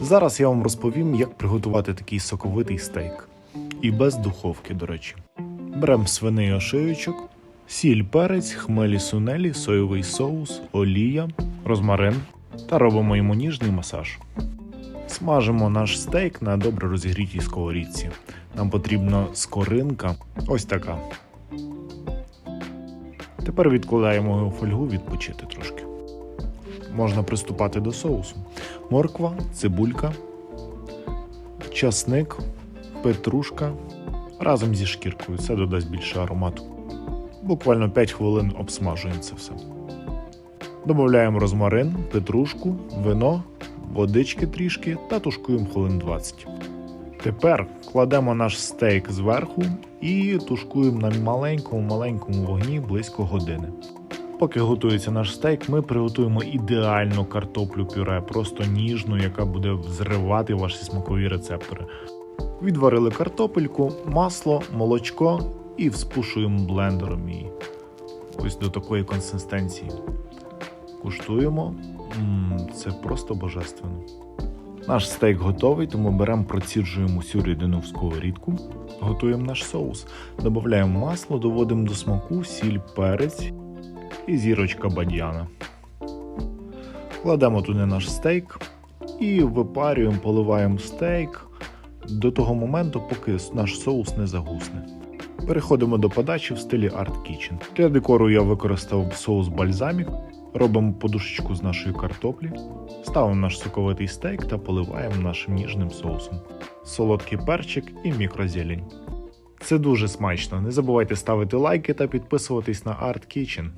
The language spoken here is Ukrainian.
Зараз я вам розповім, як приготувати такий соковитий стейк. І без духовки, до речі. Беремо свиний ошийочок, сіль, перець, хмелі сунелі, соєвий соус, олія, розмарин та робимо йому ніжний масаж. Смажимо наш стейк на добре розігрітій сковорідці. Нам потрібна скоринка, ось така. Тепер відкладаємо його в фольгу відпочити трошки. Можна приступати до соусу. Морква, цибулька, часник, петрушка разом зі шкіркою. Це додасть більше аромату. Буквально 5 хвилин обсмажуємо це все. Додаємо розмарин, петрушку, вино, водички трішки та тушкуємо хвилин 20. Тепер кладемо наш стейк зверху і тушкуємо на маленькому-маленькому вогні близько години. Поки готується наш стейк, ми приготуємо ідеальну картоплю пюре, просто ніжну, яка буде взривати ваші смакові рецептори. Відварили картопельку, масло, молочко і вспушуємо блендером її. Ось до такої консистенції. Куштуємо. М, це просто божественно. Наш стейк готовий, тому беремо, проціджуємо всю рідину в сковорідку, готуємо наш соус, додаємо масло, доводимо до смаку, сіль, перець і зірочка бадьяна. Кладемо туди наш стейк і випарюємо, поливаємо стейк до того моменту, поки наш соус не загусне. Переходимо до подачі в стилі Art Kitchen. Для декору я використав соус бальзамік. Робимо подушечку з нашої картоплі, ставимо наш соковитий стейк та поливаємо нашим ніжним соусом. Солодкий перчик і мікрозелень. Це дуже смачно. Не забувайте ставити лайки та підписуватись на Art Kitchen.